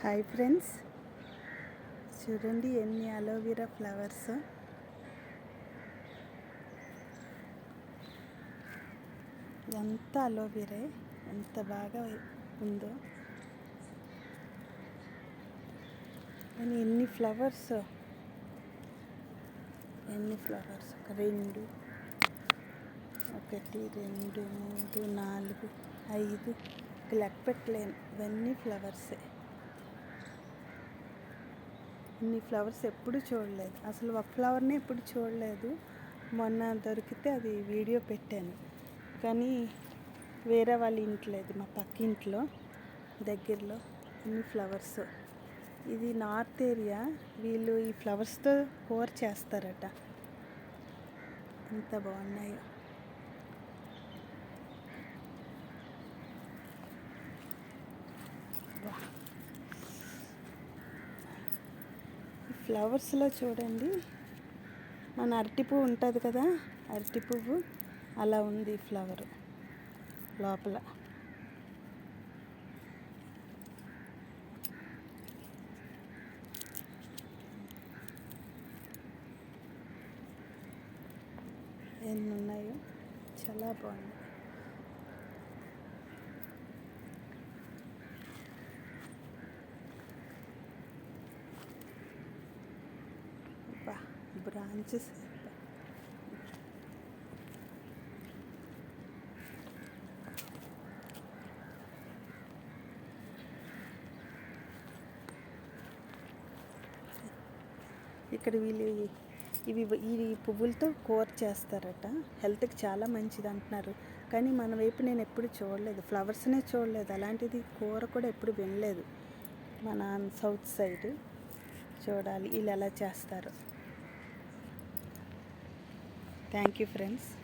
Hi friends. చూడండి ఎన్ని aloe vera flowers. ఎంత అలోవెరా ఎంత బాగా ఉందో. కానీ ఎన్ని ఫ్లవర్స్. ఎన్ని ఫ్లవర్స్ ఒక రెండు ఒకటి రెండు మూడు నాలుగు ఐదు. లెక్క పెట్టలేను ఇవన్నీ ఫ్లవర్సే. ఇన్ని ఫ్లవర్స్ ఎప్పుడు చూడలేదు. అసలు ఒక ఫ్లవర్ని ఎప్పుడు చూడలేదు. మొన్న దొరికితే అది వీడియో పెట్టాను. కానీ వేరే వాళ్ళ ఇంట్లో ఇది మా పక్కింట్లో దగ్గరలో ఇన్ని ఫ్లవర్స్. ఇది నార్త్ ఏరియా. వీళ్ళు ఈ ఫ్లవర్స్తో కూర చేస్తారట. ఎంత బాగున్నాయో వా. ఈ ఫ్లవర్స్లో చూడండి. మన అరటి పువ్వు ఉంటుంది కదా అరటి పువ్వు. అలా ఉంది ఫ్లవర్ లోపల. ఎన్ని ఉన్నాయో? చాలా బాగుంది బ్రాంచెస్. ఇక్కడ వీళ్ళు ఇవి ఈ పువ్వులతో కూర చేస్తారట. హెల్త్కి చాలా మంచిది అంటున్నారు. కానీ మన వైపు నేను ఎప్పుడు చూడలేదు. ఫ్లవర్స్నే చూడలేదు. అలాంటిది కూర కూడా ఎప్పుడు వినలేదు. మన సౌత్ సైడ్ చూడాలి. వీళ్ళు ఎలా చేస్తారు. Thank you, friends.